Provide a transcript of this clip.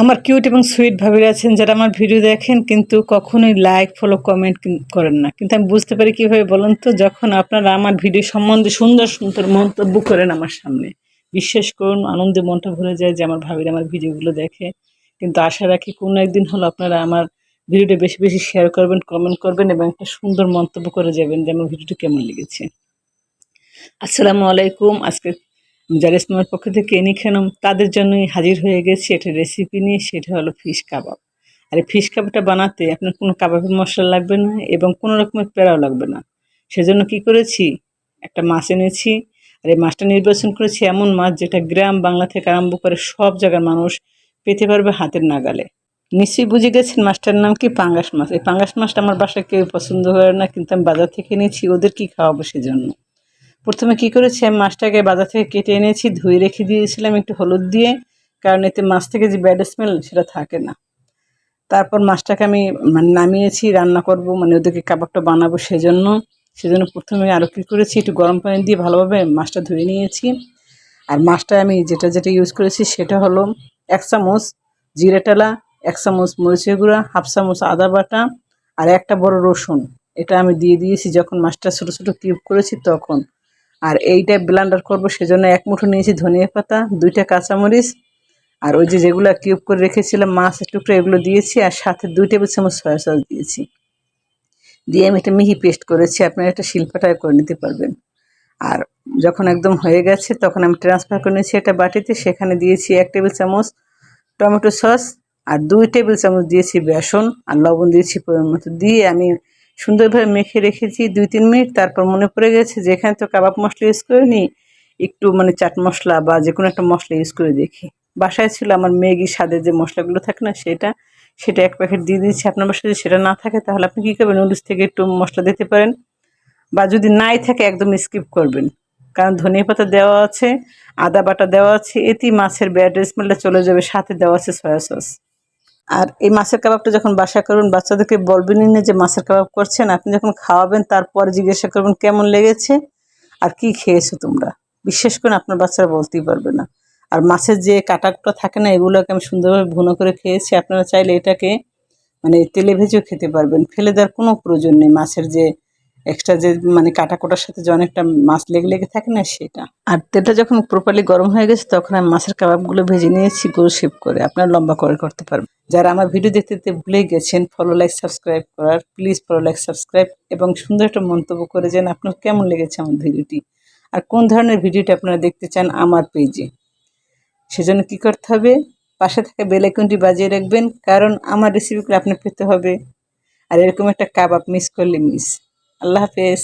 আমার কিউট এবং সুইট ভাবিরা আছেন, যারা আমার ভিডিও দেখেন কিন্তু কখনোই লাইক ফলো কমেন্ট করেন না। কিন্তু আমি বুঝতে পারি কীভাবে বলুন তো, যখন আপনারা আমার ভিডিও সম্বন্ধে সুন্দর সুন্দর মন্তব্য করেন আমার সামনে। বিশ্বাস করুন, আনন্দে মনটা ভরে যায় যে আমার ভাবিরা আমার ভিডিওগুলো দেখে। কিন্তু আশা রাখি কোনো একদিন হলো আপনারা আমার ভিডিওটা বেশি বেশি শেয়ার করবেন কমেন্ট করবেন এবং একটা সুন্দর মন্তব্য করে যাবেন যে আমার ভিডিওটি কেমন লেগেছে। আসসালামু আলাইকুম, আজকে যারা ইসলামের পক্ষ থেকে এনে খেলাম, তাদের জন্যই হাজির হয়ে গেছি একটা রেসিপি নিয়ে, সেটা হলো ফিশ কাবাব আর এই ফিশ কাবাবটা বানাতে আপনার কোনো কাবাবের মশলা লাগবে না এবং কোনো রকমের পেড়াও লাগবে না। সেজন্য কি করেছি? একটা মাছ এনেছি। আর এই মাছটা নির্বাচন করেছি এমন মাছ যেটা গ্রাম বাংলা থেকে আরম্ভ করে সব জায়গার মানুষ পেতে পারবে হাতের নাগালে। নিশ্চয়ই বুঝে গেছেন মাছটার নাম কি? পাঙ্গাস মাছ। এই পাঙ্গাস মাছটা আমার বাসায় কেউ পছন্দ করে না, কিন্তু আমি বাজার থেকে নিয়েছি ওদের কি খাওয়াবো সেজন্য? প্রথমে কি করেছি, আমি মাছটাকে বাজার থেকে কেটে এনেছি, ধুয়ে রেখে দিয়েছিলাম একটু হলুদ দিয়ে, কারণ এতে মাছ থেকে যে ব্যাড স্মেল সেটা থাকে না। তারপর মাছটাকে আমি মানে নামিয়েছি, রান্না করব মানে ওদেরকে কাবাবটা বানাবো সেজন্য। সেজন্য প্রথমে আরও কী করেছি, একটু গরম পানি দিয়ে ভালোভাবে মাছটা ধুয়ে নিয়েছি। আর মাছটা আমি যেটা যেটা ইউজ করেছি সেটা হলো এক চামচ জিরে টালা, এক চামচ মরিচের গুঁড়া, হাফ চামচ আদা বাটা আর একটা বড় রসুন। এটা আমি দিয়ে দিয়েছি যখন মাছটা ছোটো ছোটো কিউব করেছি তখন। আর এইটা ব্লান্ডার করব সেজন্য এক মুঠো নিয়েছি ধনিয়া পাতা, দুইটা কাঁচামরিচ, আর ওই যে যেগুলো কিউব করে রেখেছিলাম মাছের টুকরো এগুলো দিয়েছি, আর সাথে দুই টেবিল চামচ সয়া সস দিয়েছি। দিয়ে আমি একটা মিহি পেস্ট করেছি, আপনারা একটা শিল্পাটায় করে নিতে পারবেন। আর যখন একদম হয়ে গেছে, তখন আমি ট্রান্সফার করে নিয়েছি একটা বাটিতে, সেখানে দিয়েছি এক টেবিল চামচ টমেটো সস আর দুই টেবিল চামচ দিয়েছি বেসন, আর লবণ দিয়েছি পরিমাণ মতো। দিয়ে আমি সুন্দরভাবে মেখে রেখেছি, দুই, তিন মিনিট, তারপর মনে পড়ে গেছে যে এখানে তো কাবাব মশলা ইউজ করে নিই একটু মানে চাট মশলা বা যে কোনো একটা মশলা ইউজ করে দেখি। বাসায় ছিল আমার ম্যাগি স্বাদের যে মশলাগুলো থাকে না সেটা সেটা এক প্যাকেট দিয়ে দিয়েছি। আপনার বাসায় যদি সেটা না থাকে, তাহলে আপনি কী করবেন? নুডলস থেকে একটু মশলা দিতে পারেন বা যদি নাই থাকে, একদম স্কিপ করবেন। কারণ ধনিয়া পাতা দেওয়া আছে, আদা বাটা দেওয়া আছে, এতেই মাছের ব্যাড স্মেলটা চলে যাবে, সাথে দেওয়া আছে সয়া সস আর এই মাছের কাবাবটা যখন বাসা করবেন, বাচ্চাদেরকে বলবেন না যে মাছের কাবাব করছেন। আপনি যখন খাওয়াবেন, তারপর জিজ্ঞাসা করবেন, কেমন লেগেছে? আর কি খেয়েছো তোমরা? বিশ্বাস করে আপনার বাচ্চারা বলতেই পারবে না। আর মাছের যে কাটাকটা থাকে না, এগুলোকে আমি সুন্দরভাবে ভুনো করে খেয়েছি। আপনারা চাইলে এটাকে মানে তেলে ভেজেও খেতে পারবেন। ফেলে দেওয়ার কোনো প্রয়োজন নেই। মাছের যে এক্সট্রা যে মানে কাটা কোটার সাথে যে অনেকটা মাছ লেগে লেগে থাকে না সেটা। আর তেলটা যখন প্রপারলি গরম হয়ে গেছে তখন আমি মাছের কাবাবগুলো ভেজে নিয়েছি গোল শেপ করে। আপনার লম্বা করে করতে পারবেন। যারা আমার ভিডিও দেখতে দেখতে ভুলে গেছেন ফলো লাইক সাবস্ক্রাইব করার প্লিজ ফলো লাইক সাবস্ক্রাইব এবং সুন্দর একটা মন্তব্য করে যান আপনার কেমন লেগেছে আমার ভিডিওটি আর কোন ধরনের ভিডিওটি আপনারা দেখতে চান আমার পেজে সেজন্য কী করতে হবে? পাশে থাকা বেলাইকনটি বাজিয়ে রাখবেন কারণ আমার রেসিপিগুলো আপনার পেতে হবে। আর এরকম একটা কাবাব মিস করলে মিস আল্লাহ হাফেজ।